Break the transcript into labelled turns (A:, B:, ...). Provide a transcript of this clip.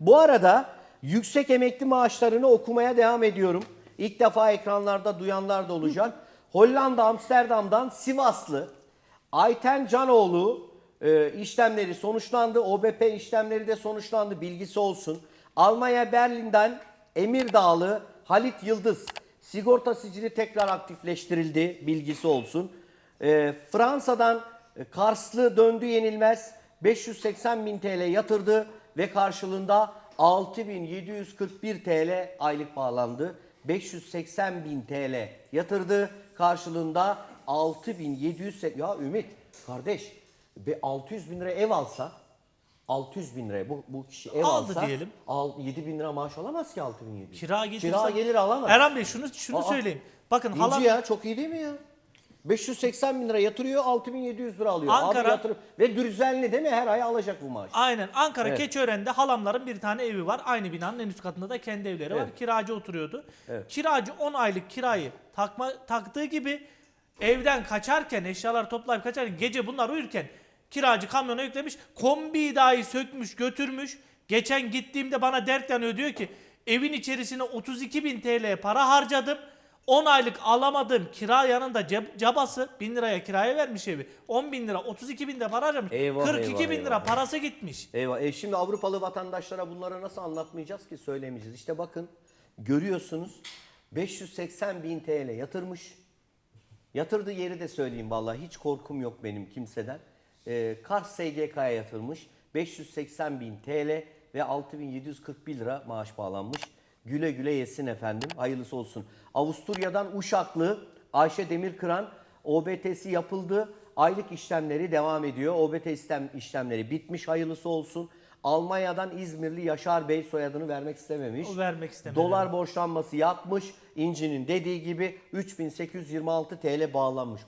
A: Bu arada yüksek emekli maaşlarını okumaya devam ediyorum. İlk defa ekranlarda duyanlar da olacak. Hollanda Amsterdam'dan Sivaslı Ayten Canoğlu e, işlemleri sonuçlandı. OBP işlemleri de sonuçlandı. Bilgisi olsun. Almanya Berlin'den Emirdağlı Halit Yıldız sigorta sicili tekrar aktifleştirildi. Bilgisi olsun. E, Fransa'dan e, Karslı döndü yenilmez 580 bin TL yatırdı ve karşılığında 6741 TL aylık bağlandı. 580 bin TL yatırdı karşılığında 6700 ya Ümit kardeş ve 600 bin lira ev alsa 600 bin liraya bu, bu kişi ev
B: Aldı
A: alsa
B: diyelim.
A: Al, 7 bin lira maaş alamaz ki 6700.
B: Kira gelirse...
A: Kira gelir alamaz.
B: Erhan Bey şunu şunu
A: Aa,
B: söyleyeyim. Bakın halam
A: ya çok iyi değil mi ya? 580 bin lira yatırıyor 6700 lira alıyor.
B: Ankara-
A: Abi yatırım. Ve düzenli değil mi? Her ay alacak bu maaş.
B: Aynen Ankara
A: Evet.
B: Keçiören'de halamların bir tane evi var. Aynı binanın en üst katında da kendi evleri var.
A: Evet.
B: Kiracı oturuyordu.
A: Evet.
B: Kiracı 10 aylık kirayı takma taktığı gibi evden kaçarken eşyalar toplayıp kaçarken gece bunlar uyurken kiracı kamyona yüklemiş. Kombiyi dahi sökmüş götürmüş. Geçen gittiğimde bana dert yanıyor diyor ki evin içerisine 32 bin TL para harcadım. 10 aylık alamadığım kira yanında ceb- cabası 1000 liraya kiraya vermiş evi. 10 bin lira 32 bin de para harcamış.
A: Eyvah,
B: 42
A: eyvah,
B: bin lira
A: eyvah.
B: parası gitmiş.
A: Eyvah. E şimdi Avrupalı vatandaşlara bunları nasıl anlatmayacağız ki söylemeyeceğiz. İşte bakın görüyorsunuz 580 bin TL yatırmış. Yatırdığı yeri de söyleyeyim vallahi hiç korkum yok benim kimseden. Ee, Kars SGK'ya yatırmış 580 bin TL ve 6741 lira maaş bağlanmış. Güle güle yesin efendim hayırlısı olsun. Avusturya'dan Uşaklı Ayşe Demirkıran OBT'si yapıldı. Aylık işlemleri devam ediyor. OBT işlem, işlemleri bitmiş hayırlısı olsun. Almanya'dan İzmirli Yaşar Bey soyadını vermek istememiş.
B: O vermek istemedi.
A: Dolar borçlanması yapmış. İnci'nin dediği gibi 3826 TL bağlanmış.